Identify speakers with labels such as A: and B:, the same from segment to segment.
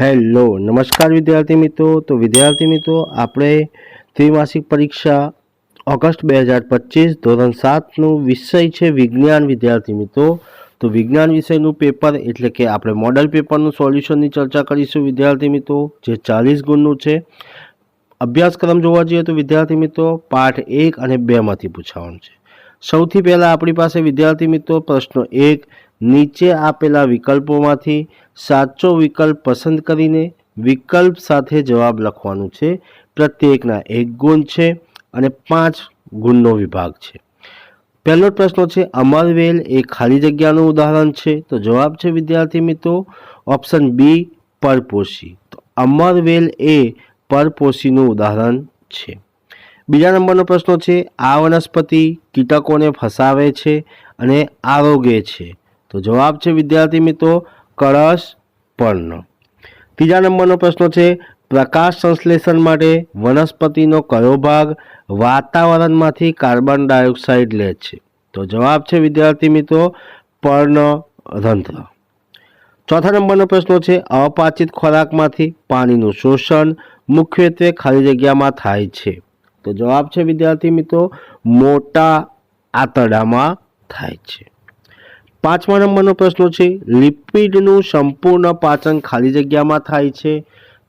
A: Hello, નમસ્કાર વિદ્યાર્થી મિત્રો. તો વિદ્યાર્થી મિત્રો, આપણે ત્રિમાસિક પરીક્ષા ઓગસ્ટ બે હજાર પચીસ ધોરણ સાતનું વિષય છે વિજ્ઞાન, વિદ્યાર્થી મિત્રો. તો વિજ્ઞાન વિષયનું પેપર એટલે કે આપણે મોડલ પેપરનું સોલ્યુશનની ચર્ચા કરીશું વિદ્યાર્થી મિત્રો, જે ચાલીસ ગુણનું છે. અભ્યાસક્રમ જોવા જઈએ તો વિદ્યાર્થી મિત્રો, પાઠ એક અને બેમાંથી પૂછાવાનું છે. સૌથી પહેલાં આપણી પાસે વિદ્યાર્થી મિત્રો પ્રશ્ન એક નીચે આપેલા વિકલ્પોમાંથી સાચો વિકલ્પ પસંદ કરીને વિકલ્પ સાથે જવાબ લખવાનું છે. પ્રત્યેકના એક ગુણ છે અને પાંચ ગુણનો વિભાગ છે. પહેલો પ્રશ્ન છે અમરવેલ એ ખાલી જગ્યાનું ઉદાહરણ છે? તો જવાબ છે, વિદ્યાર્થી મિત્રો, ઓપ્શન બી પરપોશી તો અમરવેલ એ પરપોશીનું ઉદાહરણ છે. બીજા નંબરનો પ્રશ્ન છે, આ વનસ્પતિ કીટકોને ફસાવે છે અને આરોગે છે? તો જવાબ છે, વિદ્યાર્થી મિત્રો, કળશ પર્ણ. ત્રીજા નંબરનો પ્રશ્ન છે, પ્રકાશ સંશ્લેષણ માટે વનસ્પતિનો કયો ભાગ વાતાવરણમાંથી કાર્બન ડાયોક્સાઇડ લે છે? તો જવાબ છે, વિદ્યાર્થી મિત્રો પર્ણરંધ્ર ચોથા નંબરનો પ્રશ્ન છે, અપાચિત ખોરાકમાંથી પાણીનું શોષણ મુખ્યત્વે ખાલી જગ્યામાં થાય છે? તો જવાબ છે, વિદ્યાર્થી મિત્રો, મોટા આંતરડામાં થાય છે. પાંચમા નંબરનો પ્રશ્ન છે, લિપિડનું સંપૂર્ણ પાચન ખાલી જગ્યામાં થાય છે.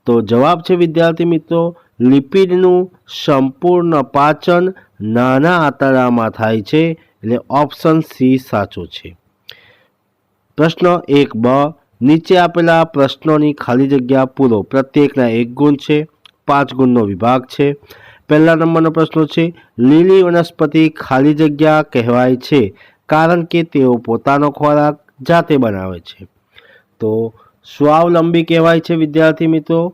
A: તો જવાબ છે વિદ્યાર્થી મિત્રો, લિપિડનું સંપૂર્ણ પાચન નાના આંતરડામાં થાય છે, એટલે ઓપ્શન સી સાચો છે. પ્રશ્ન એક બ, નીચે આપેલા પ્રશ્નોની ખાલી જગ્યા પૂરો. પ્રત્યેકના એક ગુણ છે, પાંચ ગુણનો વિભાગ છે. પહેલા નંબરનો પ્રશ્ન છે, લીલી વનસ્પતિ ખાલી જગ્યા કહેવાય છે. કારણ કે તેઓ પોતાનો ખોરાક જાતે બનાવે છે. તો સ્વાવલંબી કહેવાય છે વિદ્યાર્થી મિત્રો.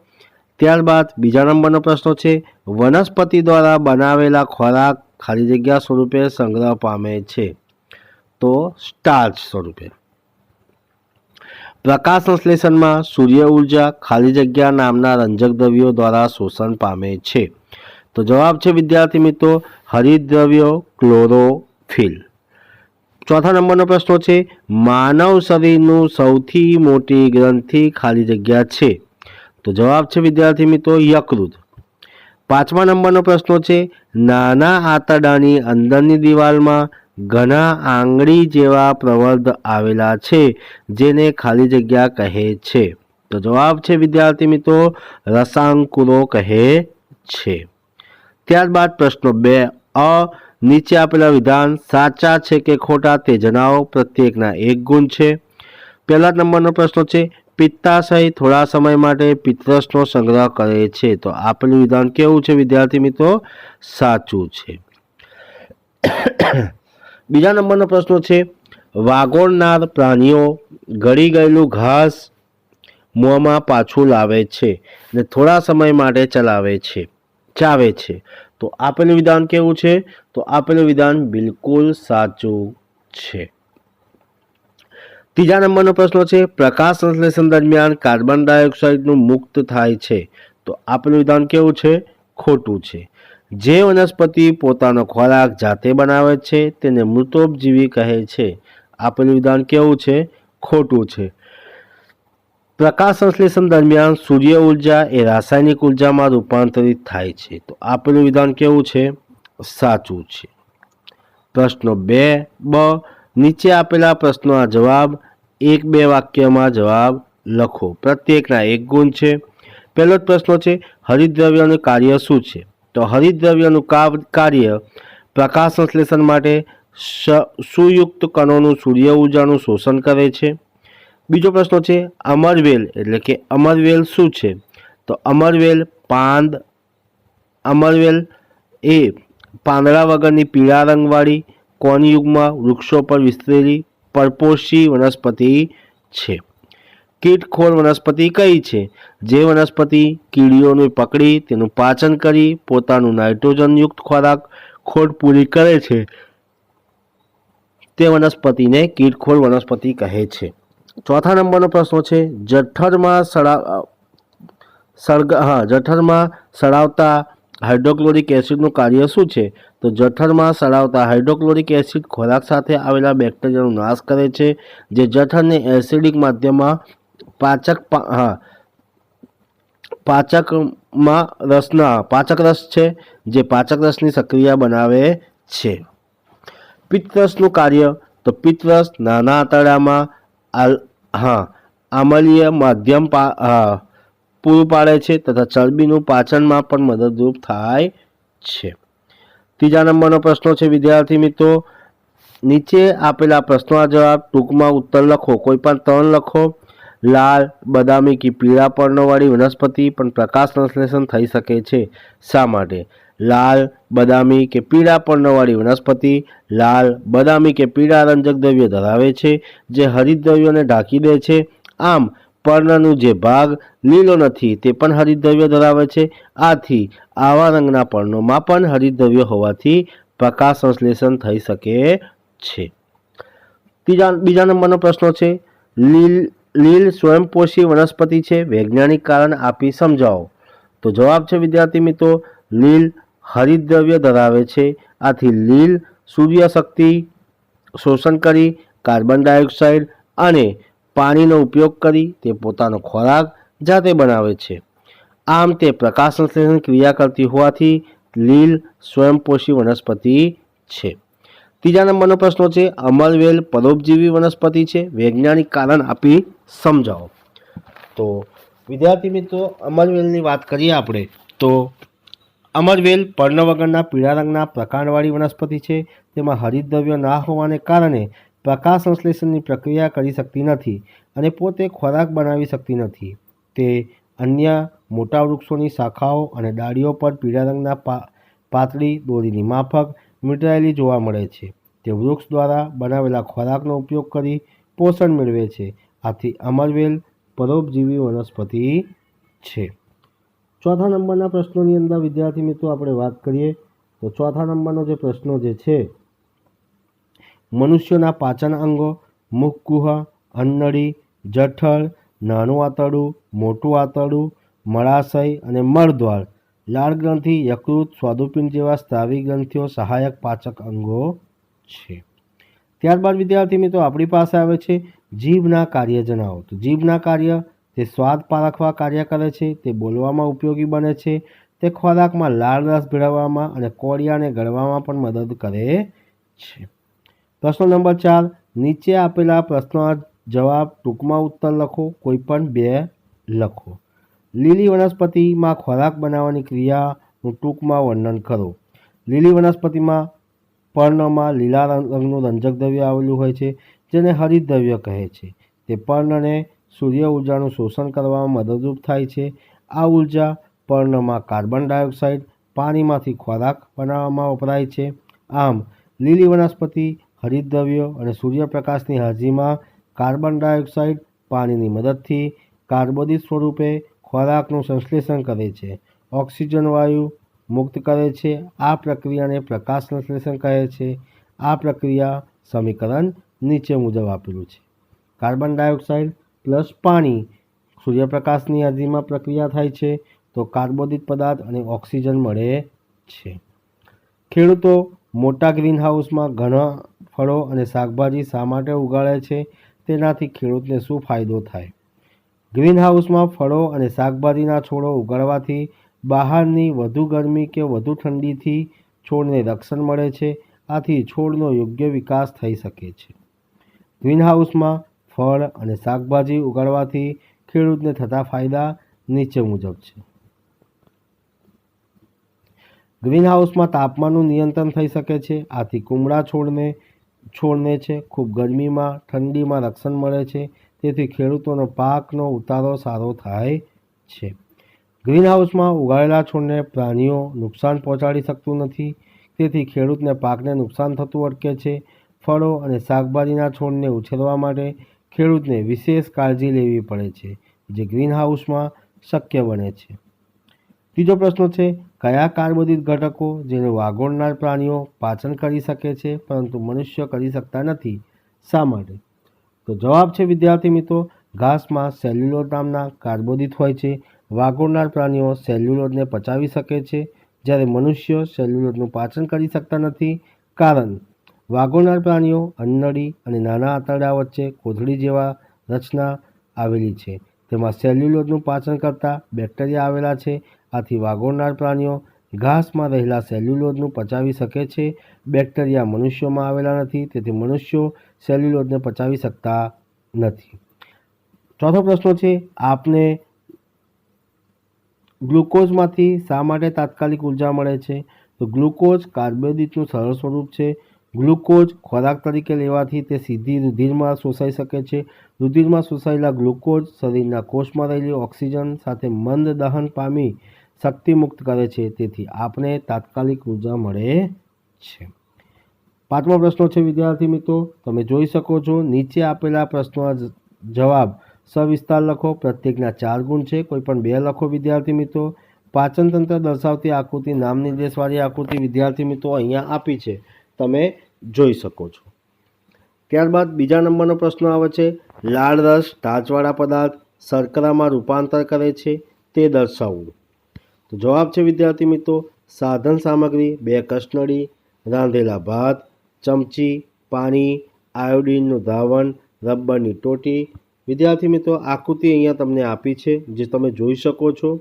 A: ત્યારબાદ બીજા નંબરનો પ્રશ્ન છે, વનસ્પતિ દ્વારા બનાવેલા ખોરાક ખાલી જગ્યા સ્વરૂપે સંગ્રહ પામે છે. તો સ્ટાર્ચ સ્વરૂપે. પ્રકાશ સંશ્લેષણમાં સૂર્ય ઊર્જા ખાલી જગ્યા નામના રંજક દ્રવ્યો દ્વારા શોષણ પામે છે. તો જવાબ છે વિદ્યાર્થી મિત્રો હરિદ્રવ્યો ક્લોરોફિલ. ચોથા નંબરનો પ્રશ્ન છે, માનવ શરીરનું સૌથી મોટી ગ્રંથિ ખાલી જગ્યા છે? તો જવાબ છે વિદ્યાર્થી મિત્રો યકૃત. પાંચમા નંબરનો પ્રશ્ન છે, નાના આંતરડાની અંદરની દિવાલમાં ઘણા આંગળી જેવા પ્રવર્ધ આવેલા છે, જેને ખાલી જગ્યા કહે છે? તો જવાબ છે વિદ્યાર્થી મિત્રો રસાંકુરો કહે છે. ત્યારબાદ પ્રશ્નો બે, અ નીચે આપેલા વિધાન સાચા છે કે ખોટા તે જણાવો. પ્રત્યેકના એક ગુણ છે. પહેલા નંબરનો પ્રશ્ન છે પિત્તાશય થોડા સમય માટે પિત્તરસનો સંગ્રહ કરે છે. તો આપેલું વિધાન કેવું છે, વિદ્યાર્થી મિત્રો? સાચું છે. બીજા નંબરનો પ્રશ્ન છે, વાગોળનાર પ્રાણીઓ ગળી ગયેલું ઘાસ મોંમાં પાછું લાવે છે અને થોડા સમય માટે ચલાવે છે, ચાવે છે. તો આપેલું વિધાન કેવું છે? તો આપેલું વિધાન બિલકુલ સાચું છે. ત્રીજા નંબરનો પ્રશ્ન છે, પ્રકાશ સંશ્લેષણ દરમિયાન કાર્બન ડાયોક્સાઇડનું મુક્ત થાય છે. તો આપેલું વિધાન કેવું છે? ખોટું છે. જે વનસ્પતિ પોતાનો ખોરાક જાતે બનાવે છે, તેને મૃતોપજીવી કહે છે. આપેલું વિધાન કેવું છે? ખોટું છે. પ્રકાશ સંશ્લેષણ દરમિયાન સૂર્ય ઊર્જા એ રાસાયણિક ઉર્જામાં રૂપાંતરિત થાય છે. તો આપેલું વિધાન કેવું છે? સાચું છે. પ્રશ્નો બે, બ. નીચે આપેલા પ્રશ્નોના જવાબ એક, બે વાક્યમાં જવાબ લખો. પ્રત્યેકના એક ગુણ છે. પહેલો જ પ્રશ્ન છે હરિદ્રવ્યનું કાર્ય શું છે? તો હરિદ્રવ્યનું કાર્ય પ્રકાશ સંશ્લેષણ માટે સુયુક્ત કણોનું સૂર્ય ઉર્જાનું શોષણ કરે છે. બીજો પ્રશ્ન છે અમરવેલ એટલે કે અમરવેલ શું છે? તો અમરવેલ પાંદ અમરવેલ એ પાંદડા વગરની પીળા રંગવાળી કોનયુગમાં વૃક્ષો પર વિસ્તરેલી પરપોષી વનસ્પતિ છે. કીટખોર વનસ્પતિ કઈ છે? જે વનસ્પતિ કીડીઓને પકડી, તેનું પાચન કરી, પોતાનું નાઇટ્રોજનયુક્ત ખોરાક ખોટ પૂરી કરે છે તે વનસ્પતિને કીટખોર વનસ્પતિ કહે છે. ચોથા નંબરનો પ્રશ્ન છે, જઠરમાં સડા સળગ હા, જઠરમાં સળાવતા હાઇડ્રોક્લોરિક એસિડનું કાર્ય શું છે? તો જઠરમાં સળાવતા હાઇડ્રોક્લોરિક એસિડ ખોરાક સાથે આવેલા બેક્ટેરિયાનો નાશ કરે છે, જે જઠરને એસિડિક માધ્યમમાં પાચક હા, પાચકમાં રસના પાચક રસ છે, જે પાચક રસની સક્રિયા બનાવે છે. પિત્તરસનું કાર્ય તો પિત્તરસ નાના આંતરડામાં આલ હા, આમલીય માધ્યમ પૂરું પાડે છે તથા ચરબીનું પાચનમાં પણ મદદરૂપ થાય છે. ત્રીજા નંબરનો પ્રશ્ન છે, વિદ્યાર્થી મિત્રો, નીચે આપેલા પ્રશ્નોના જવાબ ટૂંકમાં ઉત્તર લખો. કોઈ પણ ત્રણ લખો. લાલ, બદામી કે પીળા પર્ણવાળી વનસ્પતિ પણ પ્રકાશ સંશ્લેષણ થઈ શકે છે. શા માટે? લાલ, બદામી કે પીળા પર્ણવાળી વનસ્પતિ. લાલ, બદામી કે પીળા રંજક દ્રવ્ય ધરાવે છે, જે હરિદ્રવ્યોને ઢાંકી દે છે. આમ, પર્ણનું જે ભાગ લીલો નથી, તે પણ હરિદ્રવ્ય ધરાવે છે. આથી, આવા રંગના પર્ણોમાં પણ હરિદ્રવ્ય હોવાથી પ્રકાશ સંશ્લેષણ થઈ શકે છે. ત્રીજા, બીજા નંબરનો પ્રશ્ન છે, લીલ લીલ સ્વયંપોષી વનસ્પતિ છે, વૈજ્ઞાનિક કારણ આપી સમજાવો. તો જવાબ છે, વિદ્યાર્થી મિત્રો, લીલ હરિતદ્રવ્ય ધરાવે છે. આથી લીલ સૂર્યશક્તિ શોષણ કરી, કાર્બન ડાયોક્સાઇડ અને પાણીનો ઉપયોગ કરી તે પોતાનો ખોરાક જાતે બનાવે છે. આમ તે પ્રકાશ સંશ્લેષણ ક્રિયા કરતી હોવાથી લીલ સ્વયંપોષી વનસ્પતિ છે. ત્રીજા નંબરનો પ્રશ્ન છે, અમરવેલ પરોપજીવી વનસ્પતિ છે. વૈજ્ઞાનિક કારણ આપી સમજાવો. તો વિદ્યાર્થી મિત્રો, અમરવેલની વાત કરીએ આપણે, તો અમરવેલ પર્ણ વગરના પીળા રંગના પ્રકાંડવાળી વનસ્પતિ છે. તેમાં હરિતદ્રવ્ય ના હોવાને કારણે પ્રકાશ સંશ્લેષણની પ્રક્રિયા કરી શકતી નથી અને પોતે ખોરાક બનાવી શકતી નથી. તે અન્ય મોટા વૃક્ષોની શાખાઓ અને ડાળીઓ પર પીળા રંગના પાતળી દોરીની માફક વીંટળાયેલી જોવા મળે છે. તે વૃક્ષ દ્વારા બનાવેલા ખોરાકનો ઉપયોગ કરી પોષણ મેળવે છે. આથી અમરવેલ પરોપજીવી વનસ્પતિ છે. ચોથા નંબરના પ્રશ્નોની અંદર, વિદ્યાર્થી મિત્રો, આપણે વાત કરીએ તો ચોથા નંબરનો જે પ્રશ્નો જે છે, મનુષ્યના પાચન અંગો મુખગુહા અન્નળી, જઠર, નાનું આંતરડું, મોટું આંતરડું, મળાશય અને મળદ્વાર, લાળ ગ્રંથિ, યકૃત, સ્વાદુપિંડ જેવા સ્ત્રાવી ગ્રંથિઓ સહાયક પાચક અંગો છે. ત્યારબાદ વિદ્યાર્થી મિત્રો, આપણી પાસે આવે છે જીભના કાર્ય જણાવો. તો જીભના કાર્ય તે સ્વાદ પારખવા કાર્ય કરે છે, તે બોલવામાં ઉપયોગી બને છે, તે ખોરાકમાં લાળ રસ ભેળવવામાં અને કોળિયાને ગળવામાં પણ મદદ કરે છે. પ્રશ્ન નંબર ચાર, નીચે આપેલા પ્રશ્નોના જવાબ ટૂંકમાં ઉત્તર લખો, કોઈ પણ બે લખો. લીલી વનસ્પતિમાં ખોરાક બનાવવાની ક્રિયાનું ટૂંકમાં વર્ણન કરો. લીલી વનસ્પતિમાં પર્ણમાં લીલા રંગ- રંગનું રંજક દ્રવ્ય આવેલું હોય છે, જેને હરિત દ્રવ્ય કહે છે. તે પર્ણને સૂર્ય ઉર્જાનું શોષણ કરવામાં મદદરૂપ થાય છે. આ ઊર્જા પર્ણમાં કાર્બન ડાયોક્સાઇડ પાણીમાંથી ખોરાક બનાવવામાં વપરાય છે. આમ, લીલી વનસ્પતિ હરિતદ્રવ્યો અને સૂર્યપ્રકાશની હાજરીમાં કાર્બન ડાયોક્સાઇડ પાણીની મદદથી કાર્બોદિત સ્વરૂપે ખોરાકનું સંશ્લેષણ કરે છે. ઓક્સિજન વાયુ મુક્ત કરે છે. આ પ્રક્રિયાને પ્રકાશ સંશ્લેષણ કહે છે. આ પ્રક્રિયા સમીકરણ નીચે મુજબ આપેલું છે. કાર્બન ડાયોક્સાઇડ પ્લસ પાણી. સૂર્યપ્રકાશની હાજરીમાં પ્રક્રિયા થાય છે તો કાર્બોદિત પદાર્થ અને ઓક્સિજન મળે છે. ખેડૂતો મોટા ગ્રીનહાઉસમાં ઘણા ફળો અને શાકભાજી શા માટે ઉગાડે છે? તેનાથી ખેડૂતને શું ફાયદો થાય? ગ્રીનહાઉસમાં ફળો અને શાકભાજીના છોડો ઉગાડવાથી બહારની વધુ ગરમી કે વધુ ઠંડીથી છોડને રક્ષણ મળે છે. આથી છોડનો યોગ્ય વિકાસ થઈ શકે છે. ગ્રીનહાઉસમાં ફળ અને શાકભાજી ઉગાડવાથી ખેડૂતને થતા ફાયદા નીચે મુજબ છે. ગ્રીનહાઉસમાં તાપમાનનું નિયંત્રણ થઈ શકે છે. આથી કુમળા છોડને છોડને છે. ખૂબ ગરમીમાં, ઠંડીમાં રક્ષણ મળે છે. તેથી ખેડૂતોનો પાકનો ઉતારો સારો થાય છે. ગ્રીનહાઉસમાં ઉગાડેલા છોડને પ્રાણીઓ નુકસાન પહોંચાડી શકતું નથી. તેથી ખેડૂતને પાકને નુકસાન થતું અટકે છે. ફળો અને શાકભાજીના છોડને ઉછેરવા માટે ખેડૂતને વિશેષ કાળજી લેવી પડે છે જે ગ્રીનહાઉસમાં શક્ય બને છે. ત્રીજો પ્રશ્ન છે, કયા કાર્બોદિત ઘટકો જેને વાગોળનાર પ્રાણીઓ પાચન કરી શકે છે પરંતુ મનુષ્ય કરી શકતા નથી? શા માટે? તો જવાબ છે, વિદ્યાર્થી મિત્રો, ઘાસમાં સેલ્યુલોર નામના કાર્બોદિત હોય છે. વાગોળનાર પ્રાણીઓ સેલ્યુલોરને પચાવી શકે છે જ્યારે મનુષ્ય સેલ્યુલોરનું પાચન કરી શકતા નથી. કારણ વાગોળનાર પ્રાણીઓ, અન્નળી અને નાના આંતરડા વચ્ચે કોથળી જેવા રચના આવેલી છે. તેમાં સેલ્યુલોઝનું પાચન કરતા બેક્ટેરિયા આવેલા છે. આથી વાગોળનાર પ્રાણીઓ ઘાસમાં રહેલા સેલ્યુલોઝનું પચાવી શકે છે. બેક્ટેરિયા મનુષ્યોમાં આવેલા નથી, તેથી મનુષ્યો સેલ્યુલોઝને પચાવી શકતા નથી. ચોથો પ્રશ્ન છે, આપને ગ્લુકોઝમાંથી શા માટે તાત્કાલિક ઊર્જા મળે છે? તો ગ્લુકોઝ કાર્બોદિતનું સરળ સ્વરૂપ છે. ગ્લુકોઝ ખોરાક તરીકે લેવાથી તે સીધી રુધિરમાં શોષાઈ શકે છે. રુધિરમાં શોષાયેલા ગ્લુકોઝ શરીરના કોષમાં રહેલી ઓક્સિજન સાથે મંદ દહન પામી શક્તિ મુક્ત કરે છે. તેથી આપણે તાત્કાલિક ઊર્જા મળે છે. પાંચમો પ્રશ્ન છે, વિદ્યાર્થી મિત્રો. તમે જોઈ શકો છો, નીચે આપેલા પ્રશ્નોના જવાબ સવિસ્તાર લખો. પ્રત્યેકના ચાર ગુણ છે કોઈ પણ બે લખો, વિદ્યાર્થી મિત્રો. પાચનતંત્ર દર્શાવતી આકૃતિ નામ નિર્દેશવાળી આકૃતિ વિદ્યાર્થી મિત્રો અહીંયા આપી છે. તમે જોઈ શકો છો. ત્યારબાદ બીજા નંબરનો પ્રશ્ન આવે છે, લાળ રસ ઢાંચવાળા પદાર્થ શર્કરામાં રૂપાંતર કરે છે તે દર્શાવવું. તો જવાબ છે વિદ્યાર્થી મિત્રો, સાધન સામગ્રી, બે કસનળી, રાંધેલા ભાત, ચમચી, પાણી, આયોડીનનું દ્રાવણ રબરની ટોટી. વિદ્યાર્થી મિત્રો, આકૃતિ અહીંયા તમને આપી છે, જે તમે જોઈ શકો છો.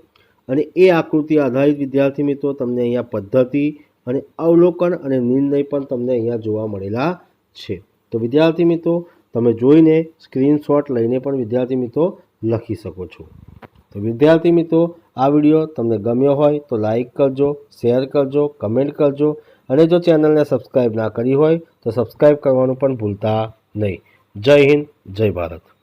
A: અને એ આકૃતિ આધારિત વિદ્યાર્થી મિત્રો, તમને અહીંયા પદ્ધતિ અને અવલોકન અને નિર્ણય પણ તમને અહીંયા જોવા મળેલા છે. તો વિદ્યાર્થી મિત્રો, તમે જોઈને સ્ક્રીનશોટ લઈને પણ વિદ્યાર્થી મિત્રો લખી શકો છો. તો વિદ્યાર્થી મિત્રો, આ વીડિયો તમને ગમ્યો હોય તો લાઈક કરજો શેર કરજો કમેન્ટ કરજો અને જો ચેનલને સબસ્ક્રાઈબ ના કરી હોય તો સબસ્ક્રાઈબ કરવાનું પણ ભૂલતા નહીં. જય હિન્દ, જય ભારત.